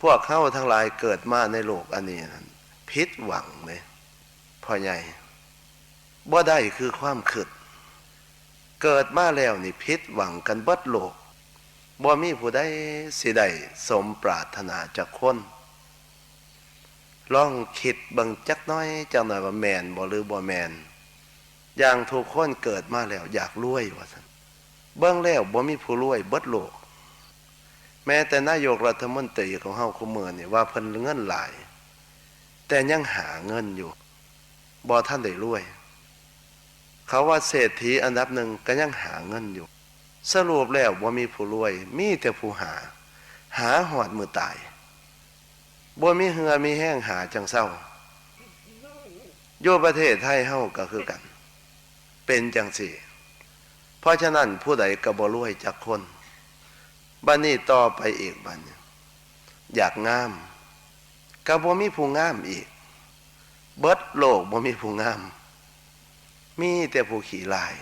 พวกเข้าทั้งหลายเกิดมาในโลกอันนี้นั้นพิษหวังเลยพ่อใหญ่บ่ได้คือความขึดเกิดมาแล้วนี่พิษหวังกันเบิดโลกบ่มีผู้ใดสิได้สมปรารถนาจากคนลองคิดบังจักน้อยจังหน่อยว่าแมนบ่หรือบ่แมนอย่างทุกคนเกิดมาแล้วอยากรวยว่สันเบิ่งแล้วบ่มีผู้รวยเบิดโลก แม้แต่นายกรัฐมนตรีของเฮาคุเมื้อนี่ว่าเพิ่นเงินหลาย แต่ยังหาเงินอยู่บ่ท่านได้รวย เขาว่าเศรษฐีอันดับหนึ่งก็ยังหาเงินอยู่ สรุปแล้วว่ามีผู้รวย มีแต่ผู้หา หาหอดมือตายบ่มีเหือมีแห้งหาจังเศร้าโยประเทศไทยเฮาก็คือกัน เป็นจังสี่ เพราะฉะนั้นผู้ใดก็บ่รวยจากคน บัดนี้ต่อไปอีกบัดนี้อยากงามก็บ่มีผู้งามอีก เบิดโลกบ่มีผู้งาม มีแต่ผู้ขี่ลาย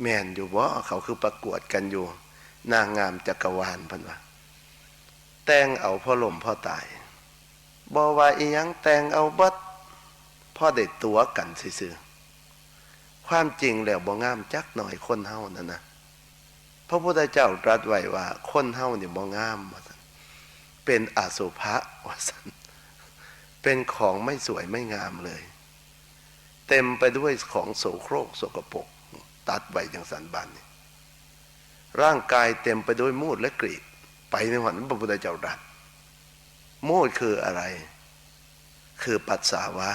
แม่นอยู่บ่เขาคือประกวดกันอยู่ นางงามจักรวาลพันว่าแต่งเอาพ่อลมพ่อตายบ่ว่าอียังแต่งเอาเบัดพ่อได้ตัวกันซื่อ ความจริงแล้วบ่งามจักหน่อยคนเฮานั่นนะพระพุทธเจ้าตรัสไว้ว่า คนเฮานี่บ่งามเป็นอสุภะว่าซั่นเป็นของไม่สวยไม่งามเลย เต็มไปด้วยของโสโครกสกปรกตัดไว้อย่างสันบานนี่ร่างกายเต็มไปด้วยมูดและกรีดไปในวันพระพุทธเจ้าตรัสมูดคืออะไร คือปัสสาวะ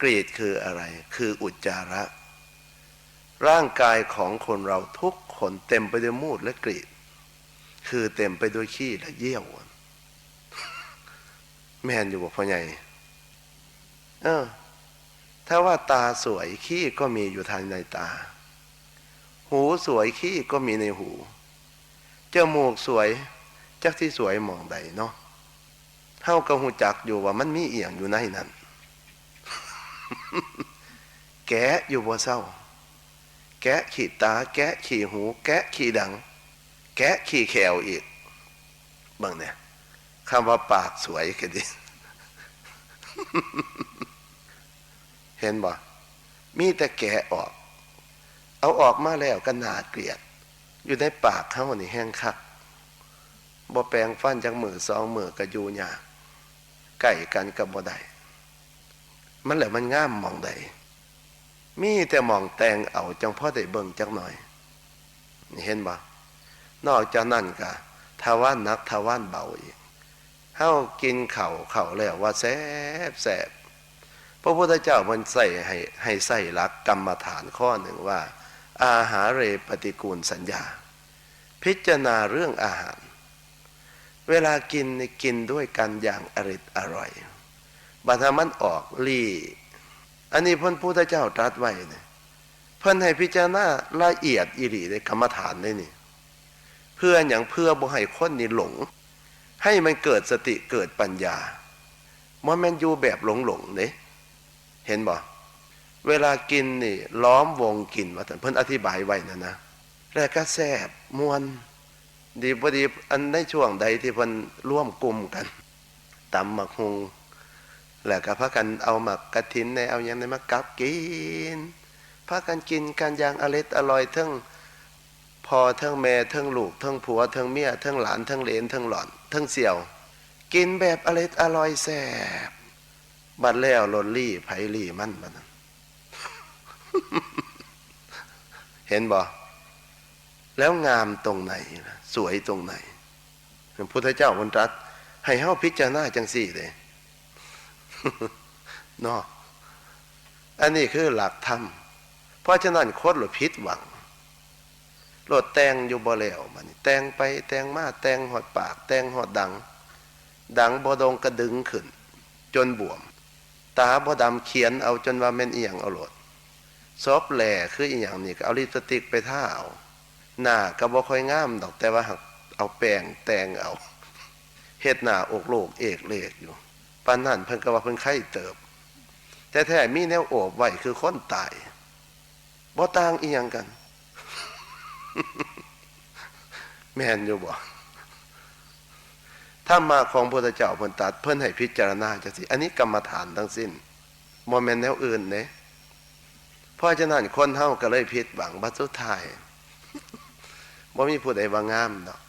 กรีดคืออะไร คืออุจจาระ ร่างกายของคนเราทุกคนเต็มไปด้วยมูดและกรีด คือเต็มไปด้วยขี้และเยี่ยว แม่นอยู่บอกพ่อใหญ่ เออ ถ้าว่าตาสวยขี้ก็มีอยู่ทางในตา หูสวยขี้ก็มีในหูจมูกสวย จักที่สวยมองใดเนาะเฮาก็หูจักอยู่ว่ามันมีเอียงอยู่ในนั้น แกะอยู่บ่เศร้า แกะขี่ตา แกะขี่หู แกะขี่ดัง แกะขี่แขวอีกบิ่งเนี่ยคำว่าปากสวยก็ดีเห็นบ่ มีแต่แกะออก เอาออกมาแล้วก็น่าเกลียด อยู่ในปากเขานี่แห้งคักบ่แปลงฟันจากมือสองมือก็อยู่ยากใกล้กันกับบ่ได้ มันแหละมันง่ามมองใดมีแต่มองแตงเอาจังพ่อได้เบิ่งจักหน่อยนี่เห็นบ่นอกจากนั้นก็ทาว่านนักทาว่านเบาอีกเฮากินเข่าเข่าแล้วว่าแซบแซบพระพุทธเจ้ามันใส่ให้ให้ใส่หลักกรรมฐานข้อหนึ่งว่า อาหารเรปฏิกูลสัญญา พิจารณาเรื่องอาหาร เวลากินกินด้วยกันอย่างอริดอร่อย บัดมันออกลี่อันนี้พระพุทธเจ้าตรัสไว้เนี่ยเพิ่นให้พิจารณาละเอียดอิริในกรรมฐานเลยนี่ เพื่ออย่างเพื่อบ่ให้คนนี่หลง ให้มันเกิดสติเกิดปัญญามันแมันอยู่แบบหลงหลงเนี่ยเห็นบ่เวลากินนี่ ล้อมวงกินว่าแต่เพิ่นอธิบายไว้นะนะแล้วก็แซบมวน ดีพอดีอันในช่วงใดที่เพิ่นร่วมกลุ่มกันตำหมักฮุง แล้วก็พากันเอาหมักกระถินในเอาอย่างในมากับกินพากันกินกันอย่างอร่อยอร่อยทั้งพอทั้งแม่ทั้งลูกทั้งผัวทั้งเมียทั้งหลานทั้งเลนทั้งหลอนทั้งเสี่ยว กินแบบอร่อยอร่อยแซ่บบัดแล้วลนลี่ไผลี่มันบัดนั้นเห็นบ่แล้วงามตรงไหนสวยตรงไหนพระพุทธเจ้าคนรัสให้เฮาพิจารณาจังสี่เลย เนาะอันนี้คือหลักธรรม เพราะฉะนั้นโคตรหรือพิษหวังโลดแตงอยู่บ่แล้วมันแตงไปแตงมาแตงหอดปาก แตงหอดดัง ดังบ่ดงกระดึงขึ้น จนบวม ตาบ่ดำเขียนเอาจนว่าแม่นเอียงเอาโลดซอบแหล่คืออีหยังนี่ก็เอาลิปสติกไปท่าเอาหน้าก็บ่ค่อยงามดอกแต่ว่าหักเอาแป้งแตงเอาเฮ็ดหน้าอกโลกเอกเลกอยู่ ปานนั้นเพิ่นก็ว่าเพิ่นไข้เติบ แต่แท้มีแนวโอบไว้คือคนตายบ่ต่างอีหยังกัน แม่นอยู่บ่ถ้ามาของพระเจ้าเพิ่นตัด เพิ่นให้พิจารณาจังซี่อันนี้กรรมฐานทั้งสิ้นบ่แม่นแนวอื่นเด้เพราะฉะนั้นคนเฮาก็เลยผิดหวังบัดสุดท้ายบ่มีผู้ใดว่างามดอก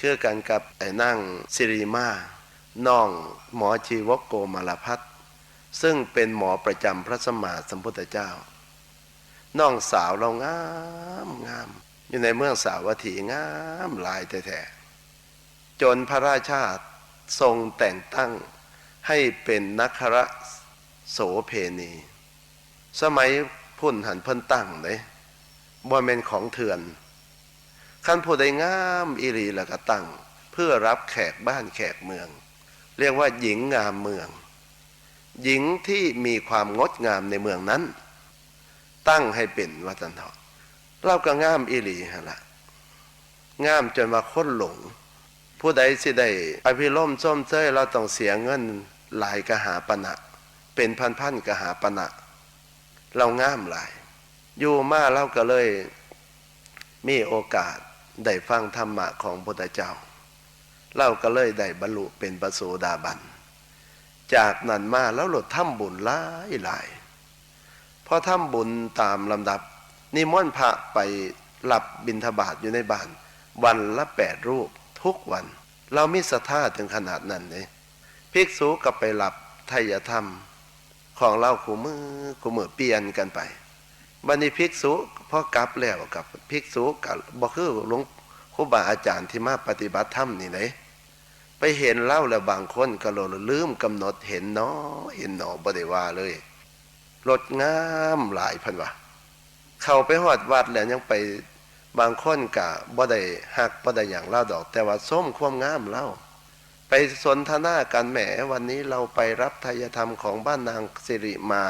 คือกันกับไอ้นั่งสิริมา น้องหมอชีวกโกมารพัฒน์ซึ่งเป็นหมอประจำพระสมมาสัมพุทธเจ้า น้องสาวเรางามงาม อยู่ในเมืองสาวัตถีงามลายแท้ๆจนพระราชาทรงแต่งตั้งให้เป็นนักคระโสเพณี สมัยพุ่นหันเพิ่นตั้งเลยบ่แม่นของเถื่อนคันผู้ใดงามอิรีแล้วก็ตั้ง เพื่อรับแขกบ้านแขกเมือง เรียกว่าหญิงงามเมือง หญิงที่มีความงดงามในเมืองนั้น ตั้งให้เป็นวัฒนธรรมเราก็งามอิรีฮะละงามจนว่าคนหลง ผู้ใดสิได้อภิรมส้มเจ้ยเราต้องเสียเงินหลายกหาปณะเป็นพันพันๆกหาปณะเรางามหลาย อยู่มาเราก็เลยมีโอกาสได้ฟังธรรมะของพุทธเจ้า เราก็เลยได้บรรลุเป็นปโสดาบัน จากนั้นมาแล้วหลดถ้ำบุญหลายหลายพอทำบุญตามลำดับ นิมนต์พระไปหลับบิณฑบาตอยู่ในบ้าน วันละแปดรูปทุกวัน เรามีศรัทธาถึงขนาดนั้นเลยภิกษุก็ไปหลับไทยธรรม ของเราขู่มือขู่มือเปลี่ยนกันไปบันนี้ภิกษุพอกลับแล้วกับภิกษุกับบ่คือหลวงครูบาอาจารย์ที่มาปฏิบัติธรรมนี่เลย ไปเห็นเล่าแล้วบางคนก็โลลืมกำหนดเห็นเนาะเห็นเนาะบ่ได้ว่าเลยรถงามหลายพันวะเข้าไปหอดวัดแล้วยังไปบางคนกะบ่ได้หักบ่ได้อย่างเล่าดอก แต่ว่าส้มความงามเล่าไปสนทนากันแหมวันนี้เราไปรับทายธรรมของบ้านนางสิริมา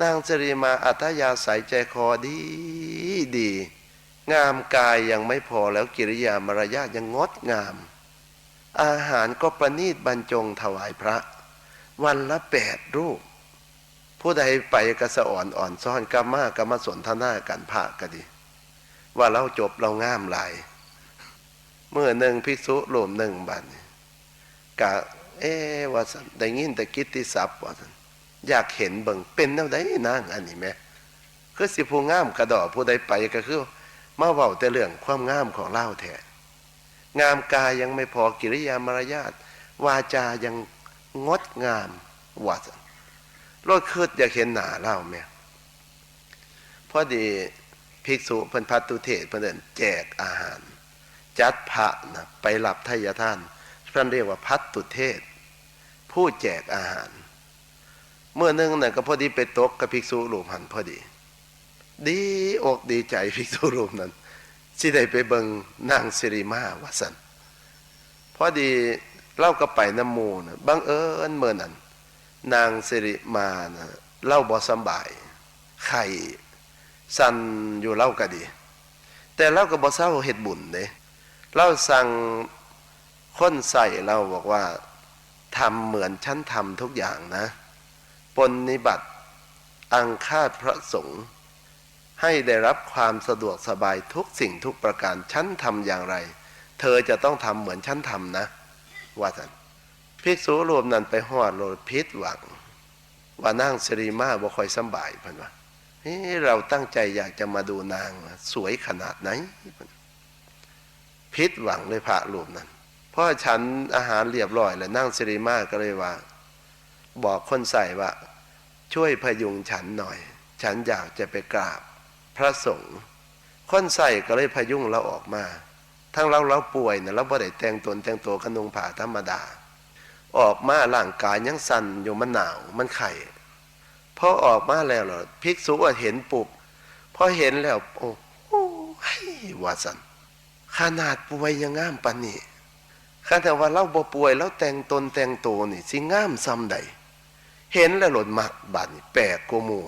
นางสิริมาอัธยาศัยใจคอดีดี งามกายยังไม่พอแล้วกิริยามารยาทยังงดงาม อาหารก็ประนีตบรรจงถวายพระ วันละแปดรูป ผู้ใดไปกระสอ่อนอ่อนซ่อนกามาก็มาสนทนากันพระก็ดี ว่าเราจบเราง่ามหลาย เมื่อหนึ่งภิกษุรวมหนึ่งบันกะเอ๊ะว่าสันได้ยินแต่กิตติศัพท์ว่าสันอยากเห็นเบิ่งเป็นแนวใดนางอันนี้แม่คือสิผู้งามกระดอผู้ใดไปก็คือมาเว้าแต่เรื่องความงามของเล่าแท้ งามกายยังไม่พอกิริยามารยาทวาจายังงดงามว่าสันรถคืดอยากเห็นหนาเล่าแม่พอดีภิกษุเพิ่นพัตตุเทศเพิ่นเดินแจกอาหาร จัดพระนะไปหลับทายท่านท่านเรียกว่าพัตตุเทศ ผู้แจกอาหาร เมื่อนึงน่ะก็พอดีไปตกกับภิกษุรูปหันพอดี ดีอกดีใจภิกษุรูปนั้น สิได้ไปเบิงนางสิริมาวัสันพอดีเล่าก็ไปน้ำมูนะบังเอิญเมื่อนั้น นางสิริมานะเล่าบอสบาย ไข่สันอยู่เล่าก็ดี แต่เล่าก็บอเศร้าเฮ็ดบุญเด้เล่าสั่งคนใส่เราบอกว่าทำเหมือนฉันทำทุกอย่างนะ ปนนิบัติ อังคาดพระสงฆ์ ให้ได้รับความสะดวกสบายทุกสิ่งทุกประการฉันทำอย่างไร เธอจะต้องทำเหมือนฉันทำนะ ว่าท่านภิกษุรวมนั้นไปหอดโลดพิษหวัง ว่านั่งสรีมาบ่คอยสบายพันว่าเฮ้เราตั้งใจอยากจะมาดูนางสวยขนาดไหนเพิ่นพิษหวังเลยพระรวมนั้นเพราะฉันอาหารเรียบร้อยแล้วนั่งสรีมาก็เลยว่า บอกคนใส่ว่า ช่วยพยุงฉันหน่อย ฉันอยากจะไปกราบ พระสงฆ์คนใส่ก็เลยพยุงเราออกมา ทั้งเราเราป่วยนะเราบ่ได้แต่งตนแต่งตัวกระนุงผ่าธรรมดา ออกมาร่างกายยังสั่นอยู่มันหนาวมันไข่พอออกมาแล้วเหรอภิกษุว่าเห็นปุบพอเห็นแล้ว โอ้โหว่าสันขนาดป่วยยังงามปานนี้ขนาดว่าเราบ่ป่วยแล้วแต่งตนแต่งตัวนี่สิงามซ้ำใดเห็นแล้วหลดมักบาดนี่แปลกโกมู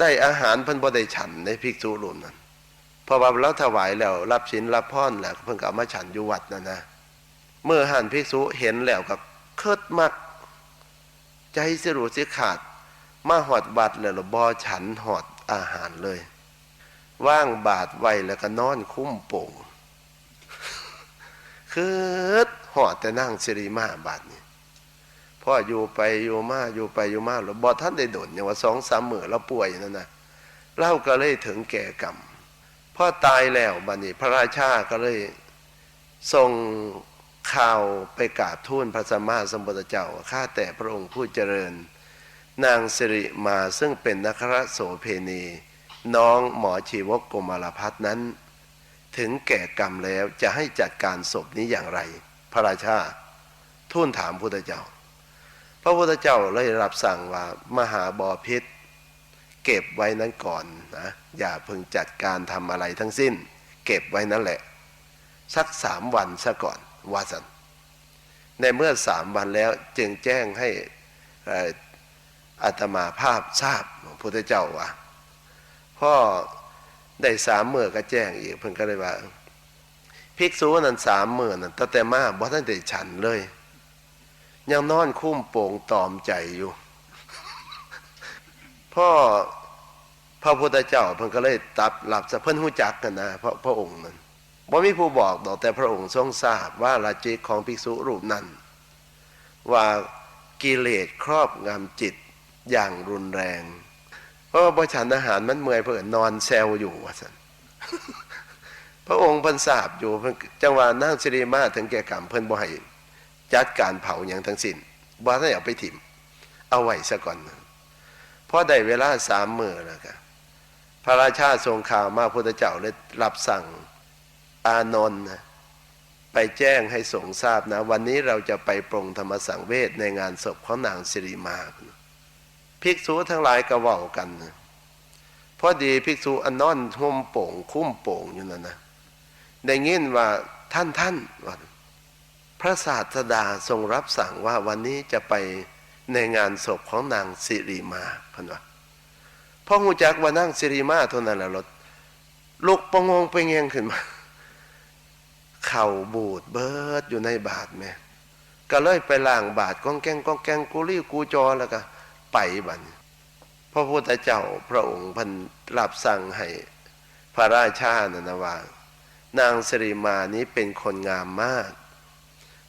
ได้อาหารเพิ่นบ่ได้ฉันในภิกษุรวมนั้นเพราะว่าเราถวายแล้ว รับศีลรับพรแล้วเพิ่นก็เอามาฉันอยู่วัดนั่นนะเมื่อหันภิกษุเห็นแล้วก็เคิดมักใจสิรู้สิขาด มาหอดบัดแล้วบ่ฉันหอดอาหารเลย ว่างบาดไว้แล้วก็นอนคุ้มโป่งคือหอดแต่นั่งสิริมาบาดนี่ พ่ออยู่ไปอยู่มาอยู่ไปอยู่มาแล้วบอท่านได้โดนอย่างว่าสองสามหมือเราป่วยนั่นนะเล่าก็เลยถึงแก่กรรมพ่อตายแล้วบัดนี้พระราชาก็เลยส่งข่าวไปกราบทูลพระสัมมาสัมพุทธเจ้าข้าแต่พระองค์ผู้เจริญ นางสิริมาซึ่งเป็นนักรโสเพณี น้องหมอชีวกโกมารพัฒนั้น ถึงแก่กรรมแล้วจะให้จัดการศพนี้อย่างไร พระราชาทูลถามพุทธเจ้า พระพุทธเจ้าเลยรับสั่งว่ามหาบอพิษ เก็บไว้นั้นก่อนนะอย่าเพิ่งจัดการทำอะไรทั้งสิ้น เก็บไว้นั่นแหละ สักสามวันซะก่อนว่าสันในเมื่อสามวันแล้วจึงแจ้งให้อ่ออาตมาภาพทราบพระพุทธเจ้าว่าพ่อได้สามเมื่อก็แจ้งอีกเพิ่นก็เลยว่า ภิกษุนั้นสามหมื่นนั้นตั้งแต่มาบ่ท่านได้ฉันเลย ยังนอนคุ้มโป่งตอมใจอยู่พ่อพระพุทธเจ้าเพิ่นก็เลยตับหลับซะเพิ่นหูจักกันนะพระพระองค์นั้นบ่มีผู้บอกดอกแต่พระองค์ทรงทราบว่าลาจิตของภิกษุรูปนั้น ว่ากิเลสครอบงำจิตอย่างรุนแรง เพราะว่าบ่ฉันอาหารมันเมื่อยเพิ่นนอนแซวอยู่ว่าซั่นพระองค์เพิ่นทราบอยู่เพิ่นจังหวะนั่งสิริมาถึงแก่กรรมเพิ่นบ่ให้ จัดการเผาอย่างทั้งสิ้นบ่ให้เอาไปถิ่ม เอาไว้ซะก่อนพอได้เวลาสามมือแล้วก็พระราชาทรงข่าวมาพุทธเจ้าเลยรับสั่งอานนท์นะไปแจ้งให้สงทราบนะ วันนี้เราจะไปปรงธรรมสังเวชในงานศพของนางสิริมาภิกษุทั้งหลายก็เว้ากันนะพอดีภิกษุอนนอนห่มโป่ง คุ้มโป่งอยู่นั่นนะได้ยินว่าท่านท่านว่า พระศาสดาทรงรับสั่งว่าวันนี้จะไปในงานศพของนางสิริมาพันว่าพอหูจักว่านางสิริมาเท่านั้นแหละรถลุกประงงไปเงียงขึ้นมาเข่าบูดเบิดอยู่ในบาทแม่ก็เลยไปล้างบาทก้องแกงก้องแกงกูรีกูจอแล้วก็ไปบันพระพุทธเจ้าพระองค์พันรับสั่งให้พระราชานะนะว่านางสิริมานี้เป็นคนงามมาก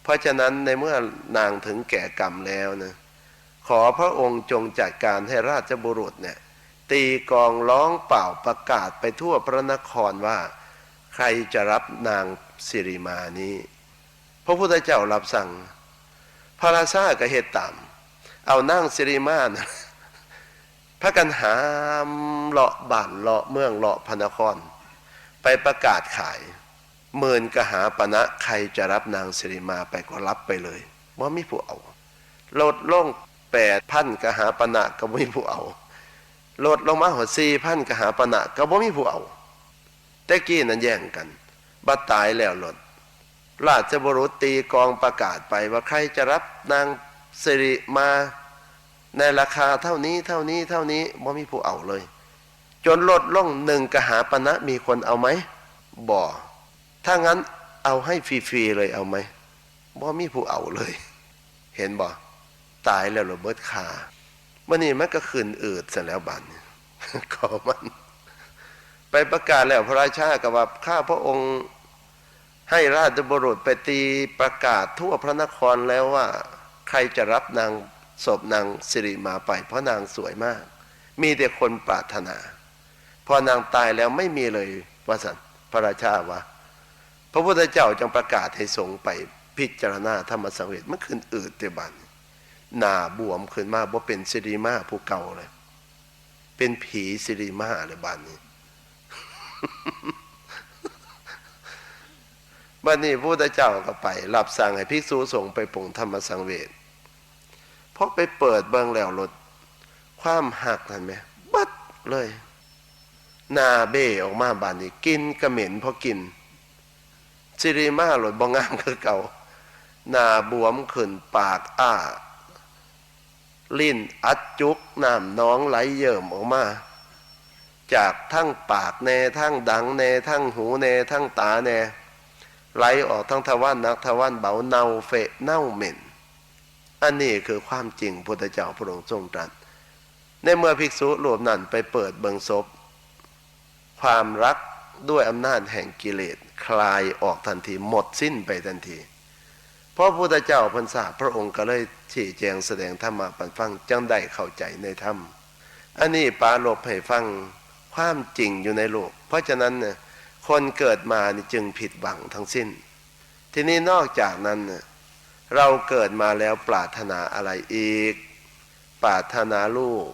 ราะฉะนั้นในเมื่อนางถึงแก่กรรมแล้วนะขอพระองค์จงจัดการให้ราชบุรุษเนี่ยตีกองร้องเป่าประกาศไปทั่วพระนครว่า ใครจะรับนางสิริมานี้ พระพุทธเจ้ารับสั่ง พระราชาก็เหตุตามเอานางสิริมานะพระกันหามเลาะบ้านเลาะเมืองเลาะพระนคร ไปประกาศขาย หมื่นกหาปณะใครจะรับนางสิริมาไปก็รับไปเลยว่ามีผู้เอาลดลงแปดพันกหาปณะก็บ่มีผู้เอาลดลงมาหัวสี่พันกหาปณะก็บ่มีผู้เอาแต่กี้นั้นแย่งกันบัดตายแล้วหลดราชบุรุษตีกองประกาศไปว่าใครจะรับนางสิริมาในราคาเท่านี้เท่านี้เท่านี้บ่มีผู้เอาเลย จนลดลงหนึ่งกหาปณะมีคนเอาไหมบ่ ถ้างั้นเอาให้ฟรีๆเลยเอาไหมบ่มีผู้เอาเลย เห็นบ่ตายแล้วรเบิดคาวันนี้มันก็คืนอืดเสร็จแล้วบันขอมัน ไปประกาศแล้วพระราชากับว่าข้าพระองค์ให้ราชบุรุษไปตีประกาศทั่วพระนครแล้วว่า ใครจะรับนางศพนางสิริมาไป เพราะนางสวยมาก มีแต่คนปรารถนา พอนางตายแล้วไม่มีเลยว่าสันพระราชาว่า พระพุทธเจ้าจึงประกาศให้สงไปพิจารณาธรรมสังเวชเมื่อคืนอืดเตบันหน้าบวมขึ้นมาบ่เป็นสิริมาผู้เก่าเลย เป็นผีสิริมาเลยบ้านนี้บ้านนี้พระพุทธเจ้าก็ไปรับสั่งให้ภิกษุสงฆ์ไปปงธรรมสังเวชพอไปเปิดเบิ่งแล้วรถความหักเห็นไหมบัดเลย หนาเบ้ออกมาบานนี้กินกระเหม็นพอกิน สิริมาหลดบองงามคือเก่าหน้าบวมขึ้นปากอ้า ลิ้นอัดจุกน้ำน้องไหลเยิ่มออกมา จากทั้งปากแน่ทั้งดังแน่ทั้งหูแน่ทั้งตาแน่ไหลออกทั้งทวารนักทวารเบาเน่าเฟะเน่าเหม็น อันนี้คือความจริงพุทธเจ้าพระองค์ทรงตรัส ในเมื่อภิกษุรวมนั้นไปเปิดเบิงศพ ความรักด้วยอำนาจแห่งกิเลส คลายออกทันทีหมดสิ้นไปทันที เพราะพระพุทธเจ้าพรรษาพระองค์ก็เลยชี้แจงแสดงธรรมะปันฟังจังได้เข้าใจในธรรมอันนี้ปาลบให้ฟังความจริงอยู่ในโลก เพราะฉะนั้นเนี่ยคนเกิดมานี่จึงผิดหวังทั้งสิ้น ทีนี้นอกจากนั้นเนี่ยเราเกิดมาแล้วปรารถนาอะไรอีก ปรารถนาลูก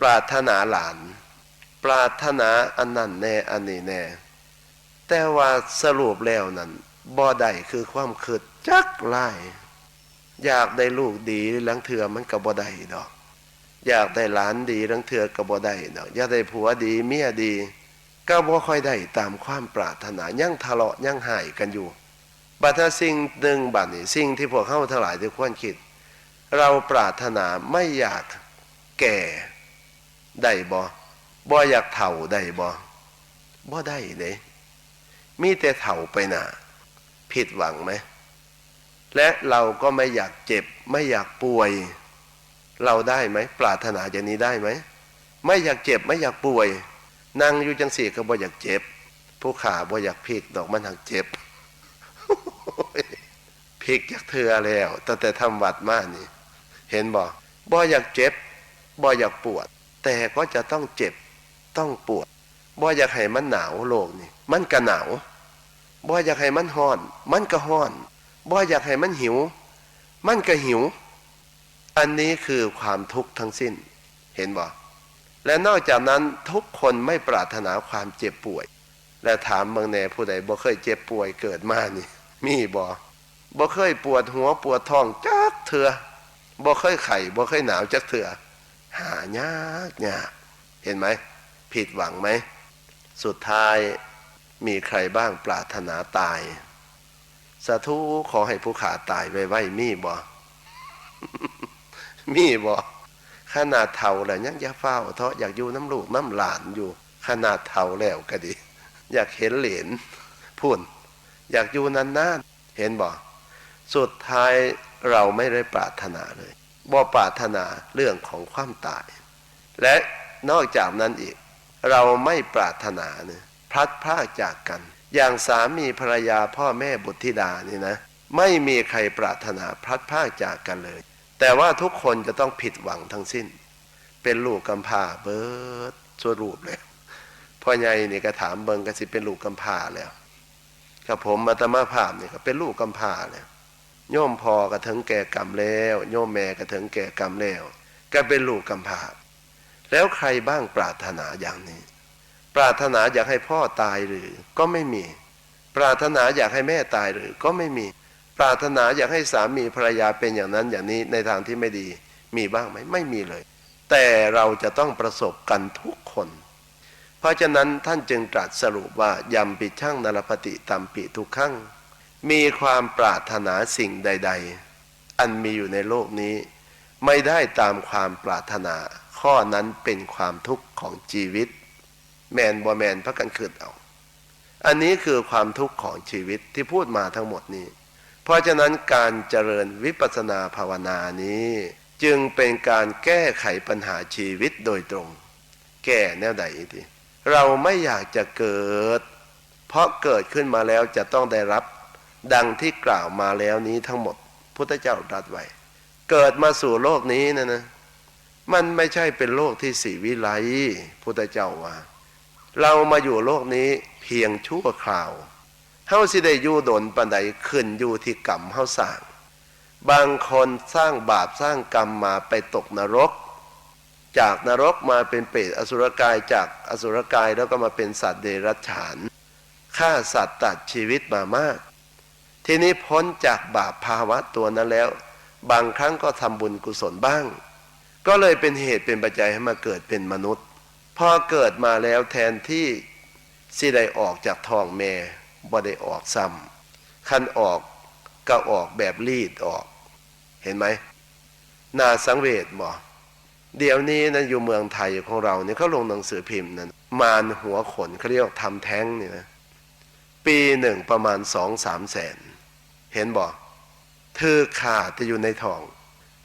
ปรารถนาหลาน ปรารถนาอันนั้นแน่อันนี้แน่ แต่ว่าสรุปแล้วนั้นบ่ได้คือความคิดจักไล่อยากได้ลูกดีหลังเถื่อมันก็บ่ได้ดอก อยากได้หลานดีลังเถื่อก็บ่ได้ดอกอยากได้ผัวดีเมียดี ก็บ่ค่อยได้ตามความปรารถนายั่งทะเลาะยั่งหายกันอยู่บัดถ้าสิ่งหนึ่งบัดนี้สิ่งที่พวกเข้าทั้งหลายที่ควรคิด เราปรารถนาไม่อยากแก่ได้บ่บ่อยากเฒ่าได้บ่บ่ได้เด้ มีแต่เฒ่าไปหนาผิดหวังไหม และเราก็ไม่อยากเจ็บ ไม่อยากป่วย เราได้ไหม ปรารถนาอย่างนี้ได้ไหม ไม่อยากเจ็บไม่อยากป่วย นั่งอยู่จังสี่ก็บ่อยากเจ็บ ผู้ขาบ่อยากพลิกดอกมันหักเจ็บพลิกจากเธอแล้วตั้งแต่ทำวัดมานี่ เห็นบ่บ่อยากเจ็บบ่อยากปวด แต่ก็จะต้องเจ็บต้องปวด บ่อยากให้มันหนาวโลกนี่ มันก็หนาวบ่อยากให้มันห้อน มันก็ห้อนบ่อยากให้มันหิว มันก็หิว อันนี้คือความทุกข์ทั้งสิ้น เห็นบ่และนอกจากนั้นทุกคนไม่ปรารถนาความเจ็บป่วย และถามเมืองแน่ผู้ใดบ่เคยเจ็บป่วยเกิดมานี่ มีบ่บ่เคยปวดหัวปวดท้องจักเถื่อบ่เคยไข้บ่เคยหนาวจักเถื่อหายากยากเห็นไหมผิดหวังไหม สุดท้ายมีใครบ้างปรารถนาตายสาธุขอให้ผู้ขาตายไว้ๆมีบ่มีบ่ขนาดเท่าแล้วยังอยาเฝ้าเทาะอยากอยู่น้ำลูกน้ำหลานอยู่ ขนาดเท่าแล้วก็ดี อยากเห็นเหรียญพูนอยากอยู่นานๆเห็นบ่สุดท้ายเราไม่ได้ปรารถนาเลยบ่ปรารถนาเรื่องของความตาย และนอกจากนั้นอีก เราไม่ปรารถนาเนี่ยพลัดพรากจากกัน อย่างสามีภรรยาพ่อแม่บุตรธิดานี่นะ ไม่มีใครปรารถนาพลัดพรากจากกันเลย แต่ว่าทุกคนจะต้องผิดหวังทั้งสิ้น เป็นลูกกำพร้าเบิดสรูปเลยพ่อใหญ่นี่ก็ถามเบิงก็สิเป็นลูกกำพร้าแล้วกับผมมาตมาภาพนี่ก็เป็นลูกกำพร้าแล้วโยมพอก็ถึงแก่กรรมแล้ว โยมแม่ก็ถึงแก่กรรมแล้ว ก็เป็นลูกกำพร้า แล้วใครบ้างปรารถนาอย่างนี้ ปรารถนาอยากให้พ่อตายหรือ ก็ไม่มี ปรารถนาอยากให้แม่ตายหรือ ก็ไม่มี ปรารถนาอยากให้สามีภรรยาเป็นอย่างนั้นอย่างนี้ในทางที่ไม่ดี มีบ้างไหมไม่มีเลย แต่เราจะต้องประสบกันทุกคน เพราะฉะนั้นท่านจึงตรัสสรุปว่ายำปิช่างนรปฏิตัมปิทุกขั้งมีความปรารถนาสิ่งใด ๆ อันมีอยู่ในโลกนี้ ไม่ได้ตามความปรารถนา ข้อนั้นเป็นความทุกข์ของชีวิต แมนบอแมนพักกันคืดเอา อันนี้คือความทุกข์ของชีวิตที่พูดมาทั้งหมดนี้ เพราะฉะนั้นการเจริญวิปัสสนาภาวนานี้ จึงเป็นการแก้ไขปัญหาชีวิตโดยตรง แก้แนวใดทีเราไม่อยากจะเกิด เพราะเกิดขึ้นมาแล้วจะต้องได้รับ ดังที่กล่าวมาแล้วนี้ทั้งหมด พุทธเจ้าตรัสไว้เกิดมาสู่โลกนี้นะนะ มันไม่ใช่เป็นโลกที่สีวิไลพุทธเจ้าว่า เรามาอยู่โลกนี้เพียงชั่วคราวเฮาสิได้อยู่ดนปันใดขึ้นอยู่ที่กรรมเฮาสร้าง บางคนสร้างบาปสร้างกรรมมาไปตกนรก จากนรกมาเป็นเปรตอสุรกายจากอสุรกายแล้วก็มาเป็นสัตว์เดรัจฉานฆ่าสัตว์ตัดชีวิตมามาก ทีนี้พ้นจากบาปภาวะตัวนั้นแล้ว บางครั้งก็ทำบุญกุศลบ้าง ก็เลยเป็นเหตุเป็นปัจจัยให้มาเกิดเป็นมนุษย์ พอเกิดมาแล้วแทนที่สิได้ออกจากท้องแม่บ่ได้ออกซ้ำคันออกก็ออกแบบรีดออก เห็นไหมนาสังเวชบ่เดี๋ยวนี้นะอยู่เมืองไทยของเราเนี่ยเขาลงหนังสือพิมพ์นั้นมารหัวขนเขาเรียกทำแท้งนี่นะปีหนึ่งประมาณสองสามแสน เห็นบ่เธอขาดจะอยู่ในท้อง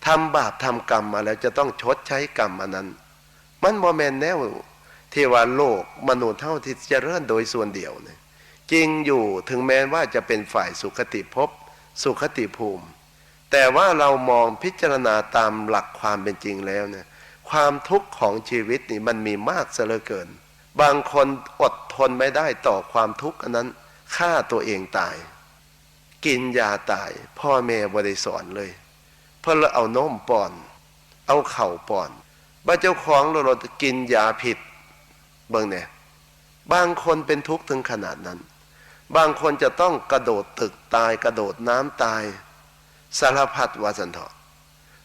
ทำบาปทำกรรมมาแล้วจะต้องชดใช้กรรมอันนั้น มันบ่แมนแนวที่ว่าโลกมนุษย์เท่าที่จะเริ่นโดยส่วนเดียวเนี่ยจริงอยู่ถึงแม้ว่าจะเป็นฝ่ายสุขติภพสุขติภูมิ แต่ว่าเรามองพิจารณาตามหลักความเป็นจริงแล้วเนี่ยความทุกข์ของชีวิตนี่มันมีมากเสียเลือเกิน บางคนอดทนไม่ได้ต่อความทุกข์อันนั้นฆ่าตัวเองตาย กินยาตายพ่อแม่บริสอนเลย เพื่อเอานมป้อน เอาเข่าป้อนบ้าเจ้าของเราเรากินยาผิดเบิ่งเนี่ยบางคนเป็นทุกข์ถึงขนาดนั้น บางคนจะต้องกระโดดตึกตายกระโดดน้ำตาย สารพัดวาสันเถาะ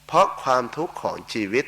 เพราะความทุกข์ของชีวิต